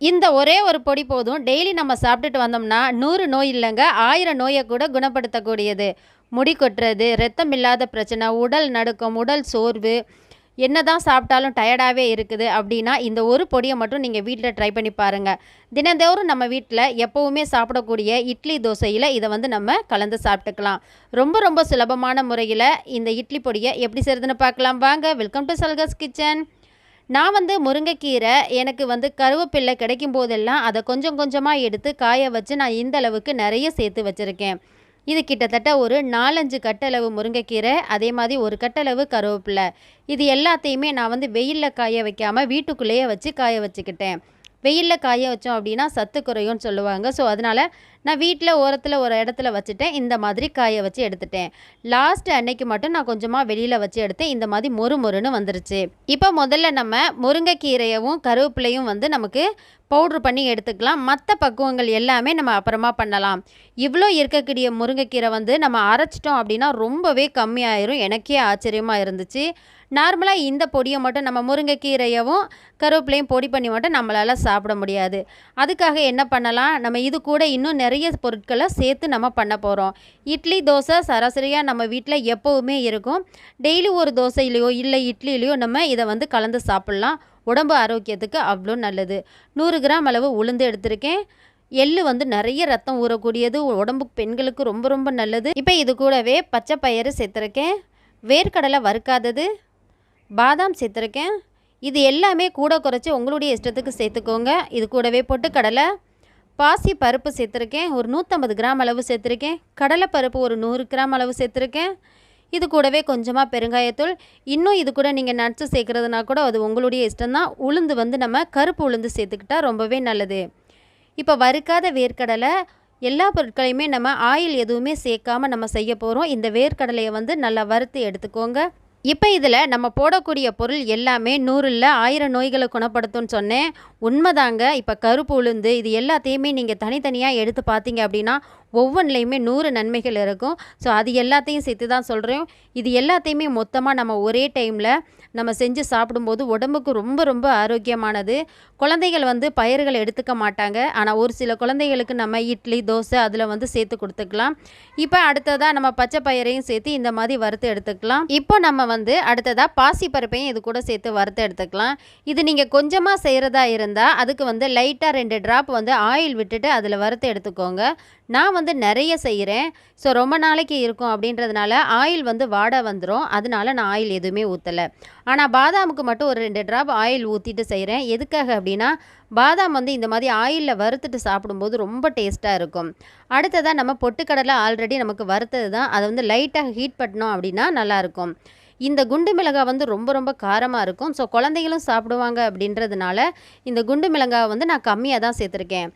இந்த ஒரே ஒரு பொடி போதும். டெய்லி நம்ம சாப்பிட்டுட்டு வந்தோம்னா நூறு நோய் இல்லைங்க. ஆயிரம் நோயை கூட குணப்படுத்தக்கூடியது. முடி கொட்டுறது ரத்தம் இல்லாத பிரச்சனை உடல் நடுக்கம் உடல் சோர்வு என்னதான் சாப்பிட்டாலும் டயர்டாகவே இருக்குது அப்படின்னா இந்த ஒரு பொடியை மட்டும் நீங்கள் வீட்டில் ட்ரை பண்ணி பாருங்கள் தினந்தோறும் நம்ம வீட்டில் எப்போவுமே சாப்பிடக்கூடிய இட்லி தோசையில் இதை வந்து நம்ம கலந்து சாப்பிட்டுக்கலாம். ரொம்ப ரொம்ப சுலபமான முறையில் இந்த இட்லி பொடியை எப்படி செய்கிறதுன்னு பார்க்கலாம். வாங்க வெல்கம் டு சல்கஸ் கிச்சன் நான் வந்து முருங்கைக்கீரை எனக்கு வந்து கருவேப்பில்லை கிடைக்கும் போதெல்லாம் அதை கொஞ்சம் கொஞ்சமாக எடுத்து காய வச்சு நான் இந்த அளவுக்கு நிறைய சேர்த்து வச்சுருக்கேன். இது கிட்டத்தட்ட ஒரு நாலஞ்சு கட்டளவு முருங்கைக்கீரை அதே மாதிரி ஒரு கட்டளவு கருவேப்பிலை. இது எல்லாத்தையுமே நான் வந்து வெயிலில் காய வைக்காமல் வீட்டுக்குள்ளேயே வச்சு காய வச்சுக்கிட்டேன். வெயிலில் காய வச்சோம் அப்படின்னா சத்து குறையும்னு சொல்லுவாங்க. ஸோ அதனால் நான் வீட்டில் ஓரத்தில் ஒரு இடத்துல வச்சுட்டேன். இந்த மாதிரி காய வச்சு எடுத்துட்டேன். லாஸ்ட் அன்னைக்கு மட்டும் நான் கொஞ்சமாக வெளியில் வச்சு எடுத்தேன். இந்த மாதிரி மொறு மொறுன்னு வந்துருச்சு. இப்போ முதல்ல நம்ம முருங்கைக்கீரையவும் கருவேப்பிலையும் வந்து நமக்கு பவுட்ரு பண்ணி எடுத்துக்கலாம். மற்ற பக்குவங்கள் எல்லாமே நம்ம அப்புறமா பண்ணலாம். இவ்வளோ இருக்கக்கூடிய முருங்கைக்கீரை வந்து நம்ம அரைச்சிட்டோம் அப்படின்னா ரொம்பவே கம்மியாயிரும். எனக்கே ஆச்சரியமாக இருந்துச்சு. நார்மலாக இந்த பொடியை மட்டும் நம்ம முருங்கைக்கீரையவும் கருவேப்பிலையும் பொடி பண்ணி மட்டும் நம்மளால் சாப்பிட முடியாது. அதுக்காக என்ன பண்ணலாம்? நம்ம இது கூட இன்னும் நிறைய நிறைய பொருட்களை சேர்த்து நம்ம பண்ண போகிறோம் இட்லி தோசை சராசரியாக நம்ம வீட்டில் எப்போவுமே இருக்கும். டெய்லி ஒரு தோசையிலையோ இல்லை இட்லியிலையோ நம்ம இதை வந்து கலந்து சாப்பிட்லாம். உடம்பு ஆரோக்கியத்துக்கு அவ்வளோ நல்லது. நூறு கிராம் அளவு உளுந்து எடுத்திருக்கேன். எள்ளு வந்து நிறைய ரத்தம் ஊறக்கூடியது. உடம்பு பெண்களுக்கு ரொம்ப ரொம்ப நல்லது. இப்போ இது கூடவே பச்சை பயிறு சேர்த்துருக்கேன். வேர்க்கடலை வறுக்காதது. பாதாம் சேர்த்துருக்கேன். இது எல்லாமே கூட குறைச்சி உங்களுடைய இஷ்டத்துக்கு சேர்த்துக்கோங்க. இது கூடவே பொட்டுக்கடலை. பாசி பருப்பு சேர்த்துருக்கேன் ஒரு நூற்றம்பது கிராம் அளவு சேர்த்துருக்கேன் கடலை பருப்பு ஒரு நூறு கிராம் அளவு சேர்த்துருக்கேன். இது கூடவே கொஞ்சமாக பெருங்காயத்தூள். இன்னும் இது கூட நீங்கள் நட்ஸு சேர்க்குறதுனா கூட அது உங்களுடைய இஷ்டம்தான். உளுந்து வந்து நம்ம கருப்பு உளுந்து சேர்த்துக்கிட்டா ரொம்பவே நல்லது. இப்போ வறுக்காத வேர்க்கடலை எல்லா பொருட்களையுமே நம்ம ஆயில் எதுவுமே சேர்க்காம நம்ம செய்ய போகிறோம் இந்த வேர்க்கடலையை வந்து நல்லா வறுத்து எடுத்துக்கோங்க. இப்போ இதில் நம்ம போடக்கூடிய பொருள் எல்லாமே நூறில் ஆயிரம் நோய்களை குணப்படுத்தும்னு சொன்னேன். உண்மைதாங்க. இப்போ கருப்பு உளுந்து இது எல்லாத்தையுமே நீங்கள் தனித்தனியாக எடுத்து பார்த்தீங்க அப்படின்னா ஒவ்வொன்றிலையுமே நூறு நன்மைகள் இருக்கும். ஸோ அது எல்லாத்தையும் சேர்த்து தான் சொல்கிறேன் இது எல்லாத்தையுமே மொத்தமாக நம்ம ஒரே டைமில் நம்ம செஞ்சு சாப்பிடும்போது உடம்புக்கு ரொம்ப ரொம்ப ஆரோக்கியமானது. குழந்தைகள் வந்து பயிர்களை எடுத்துக்க மாட்டாங்க. ஆனால் ஒரு சில குழந்தைகளுக்கு நம்ம இட்லி தோசை அதில் வந்து சேர்த்து கொடுத்துக்கலாம். இப்போ அடுத்ததாக நம்ம பச்சை பயிரையும் சேர்த்து இந்த மாதிரி வறுத்து எடுத்துக்கலாம். இப்போ நம்ம வந்து அடுத்ததாக பாசி பருப்பையும் இது கூட சேர்த்து வறுத்து எடுத்துக்கலாம். இது நீங்கள் கொஞ்சமாக செய்கிறதா இருந்தால் அதுக்கு வந்து லைட்டாக ரெண்டு ட்ராப் வந்து ஆயில் விட்டுட்டு அதில் வறுத்து எடுத்துக்கோங்க. நான் வந்து நிறைய செய்கிறேன். ஸோ ரொம்ப நாளைக்கு இருக்கும் அப்படின்றதுனால ஆயில் வந்து வாட வந்துடும் அதனால நான் ஆயில் எதுவுமே ஊற்றலை ஆனால் பாதாமுக்கு மட்டும் ஒரு ரெண்டு ட்ராப் ஆயில் ஊற்றிட்டு செய்கிறேன். எதுக்காக அப்படின்னா பாதாம் வந்து இந்த மாதிரி ஆயிலில் வறுத்துட்டு சாப்பிடும்போது ரொம்ப டேஸ்ட்டாக இருக்கும். அடுத்ததாக நம்ம பொட்டுக்கடலை ஆல்ரெடி நமக்கு வறுத்தது தான். அதை வந்து லைட்டாக ஹீட் பண்ணோம் அப்படின்னா நல்லாயிருக்கும் இந்த குண்டு மிளகாய் வந்து ரொம்ப ரொம்ப காரமாக இருக்கும். ஸோ குழந்தைகளும் சாப்பிடுவாங்க அப்படின்றதுனால இந்த குண்டு மிளகாய் வந்து நான் கம்மியாக தான் சேர்த்துருக்கேன்.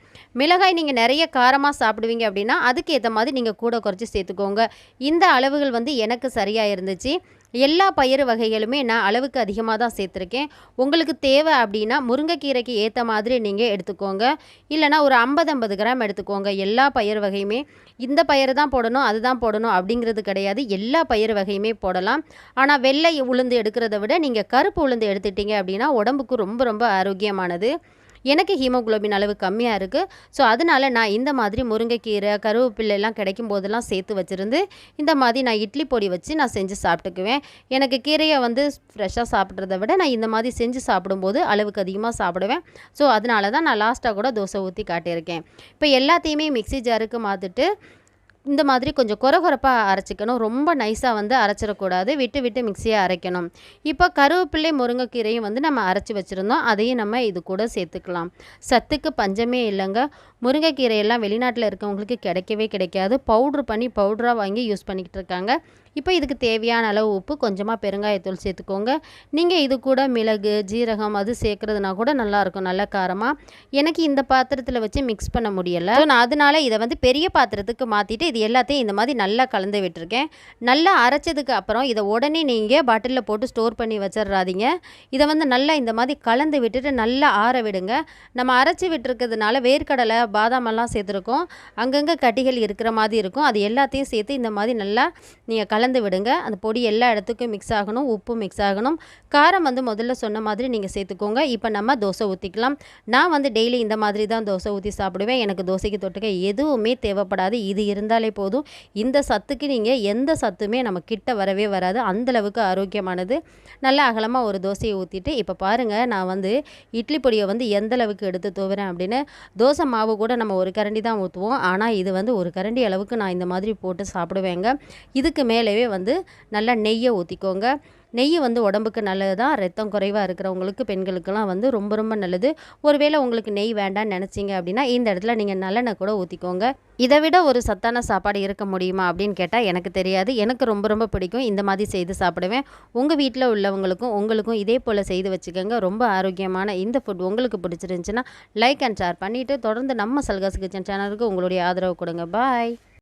மிளகாய் நீங்கள் நிறைய காரமாக சாப்பிடுவீங்க அப்படின்னா அதுக்கு ஏற்ற மாதிரி நீங்கள் கூட குறைச்சி சேர்த்துக்கோங்க. இந்த அளவுகள் வந்து எனக்கு சரியாக இருந்துச்சு. எல்லா பயிறு வகைகளுமே நான் அளவுக்கு அதிகமாக தான் சேர்த்துருக்கேன். உங்களுக்கு தேவை அப்படின்னா முருங்கைக்கீரைக்கு ஏற்ற மாதிரி நீங்கள் எடுத்துக்கோங்க. இல்லைனா ஒரு ஐம்பது ஐம்பது கிராம் எடுத்துக்கோங்க. எல்லா பயிர் வகையுமே இந்த பயிர் தான் போடணும் அதுதான் போடணும் அப்படிங்கிறது கிடையாது. எல்லா பயிர் வகையுமே போடலாம். ஆனால் வெள்ளை உளுந்து எடுக்கிறத விட நீங்கள் கருப்பு உளுந்து எடுத்துட்டீங்க அப்படின்னா உடம்புக்கு ரொம்ப ரொம்ப ஆரோக்கியமானது. எனக்கு ஹீமோகுளோபின் அளவு கம்மியாக இருக்குது ஸோ அதனால் நான் இந்த மாதிரி முருங்கைக்கீரை கருவேப்பிள்ளைலாம் கிடைக்கும் போதெல்லாம் சேர்த்து வச்சுருந்து இந்த மாதிரி நான் இட்லி பொடி வச்சு நான் செஞ்சு சாப்பிட்டுக்குவேன். எனக்கு கீரையை வந்து ஃப்ரெஷ்ஷாக சாப்பிட்றத விட நான் இந்த மாதிரி செஞ்சு சாப்பிடும்போது அளவுக்கு அதிகமாக சாப்பிடுவேன். ஸோ அதனால தான் நான் லாஸ்ட்டாக கூட தோசை ஊற்றி காட்டியிருக்கேன். இப்போ எல்லாத்தையுமே மிக்ஸி ஜாருக்கு மாற்றிட்டு இந்த மாதிரி கொஞ்சம் குறகுறப்பாக அரைச்சிக்கணும். ரொம்ப நைஸாக வந்து அரைச்சிடக்கூடாது. விட்டு விட்டு மிக்சியை அரைக்கணும். இப்போ கருவேப்பிள்ளை முருங்கைக்கீரையும் வந்து நம்ம அரைச்சி வச்சுருந்தோம். அதையும் நம்ம இது கூட சேர்த்துக்கலாம். சத்துக்கு பஞ்சமே இல்லைங்க. முருங்கைக்கீரையெல்லாம் வெளிநாட்டில் இருக்கவங்களுக்கு கிடைக்கவே கிடைக்காது. பவுட்ரு பண்ணி பவுட்ராக வாங்கி யூஸ் பண்ணிக்கிட்டு இருக்காங்க. இப்போ இதுக்கு தேவையான அளவு உப்பு கொஞ்சமாக பெருங்காயத்தூள் சேர்த்துக்கோங்க. நீங்கள் இது கூட மிளகு ஜீரகம் அது சேர்க்குறதுனா கூட நல்லாயிருக்கும் நல்ல காரமாக எனக்கு இந்த பாத்திரத்தில் வச்சு மிக்ஸ் பண்ண முடியலை. நான் அதனால் இதை வந்து பெரிய பாத்திரத்துக்கு மாற்றிட்டு இது எல்லாத்தையும் இந்த மாதிரி நல்லா கலந்து விட்டுருக்கேன். நல்லா அரைச்சதுக்கு அப்புறம் இதை உடனே நீங்கள் பாட்டிலில் போட்டு ஸ்டோர் பண்ணி வச்சிடுறாதீங்க இதை வந்து நல்லா இந்த மாதிரி கலந்து விட்டுட்டு நல்லா ஆற விடுங்க. நம்ம அரைச்சி விட்டுருக்கிறதுனால வேர்க்கடலை பாதாமெல்லாம் சேர்த்துருக்கோம். அங்கங்கே கட்டிகள் இருக்கிற மாதிரி இருக்கும். அது எல்லாத்தையும் சேர்த்து இந்த மாதிரி நல்லா நீங்கள் கலந்து விடுங்க. அந்த பொடி எல்லா இடத்துக்கும் மிக்ஸ் ஆகணும். உப்பு மிக்ஸ் ஆகணும். காரம் வந்து முதல்ல சொன்ன மாதிரி நீங்கள் சேர்த்துக்கோங்க. இப்போ நம்ம தோசை ஊற்றிக்கலாம் நான் வந்து டெய்லி இந்த மாதிரி தான் தோசை ஊற்றி சாப்பிடுவேன். எனக்கு தோசைக்கு தொட்டுக்க எதுவுமே தேவைப்படாது. இது இருந்தாலே போதும். இந்த சத்துக்கு நீங்கள் எந்த சத்துமே நம்ம கிட்ட வரவே வராது. அந்தளவுக்கு ஆரோக்கியமானது. நல்லா அகலமாக ஒரு தோசையை ஊற்றிட்டு இப்போ பாருங்கள் நான் வந்து இட்லி பொடியை வந்து எந்தளவுக்கு எடுத்து தூவுறேன் அப்படின்னு தோசை மாவு கூட நம்ம ஒரு கரண்டி தான் ஊற்றுவோம் ஆனால் இது வந்து ஒரு கரண்டி அளவுக்கு நான் இந்த மாதிரி போட்டு சாப்பிடுவேங்க. இதுக்கு மேலேவே வந்து நல்லா நெய்யை ஊற்றிக்கோங்க நெய் வந்து உடம்புக்கு நல்லது தான் ரத்தம் குறைவாக இருக்கிறவங்களுக்கு பெண்களுக்கெல்லாம் வந்து ரொம்ப ரொம்ப நல்லது. ஒருவேளை உங்களுக்கு நெய் வேண்டாம்னு நினச்சிங்க அப்படின்னா இந்த இடத்துல நீங்கள் நல்லெண்ணெய் கூட ஊற்றிக்கோங்க இதை விட ஒரு சத்தான சாப்பாடு இருக்க முடியுமா அப்படின்னு கேட்டால் எனக்கு தெரியாது. எனக்கு ரொம்ப ரொம்ப பிடிக்கும். இந்த மாதிரி செய்து சாப்பிடுவேன். உங்கள் வீட்டில் உள்ளவங்களுக்கும் உங்களுக்கும் இதே போல் செய்து வச்சுக்கோங்க. ரொம்ப ஆரோக்கியமான இந்த ஃபுட் உங்களுக்கு பிடிச்சிருந்துச்சுன்னா லைக் அண்ட் ஷேர் பண்ணிவிட்டு தொடர்ந்து நம்ம சல்காஸ் கிச்சன் சேனலுக்கு உங்களுடைய ஆதரவு கொடுங்க. பாய்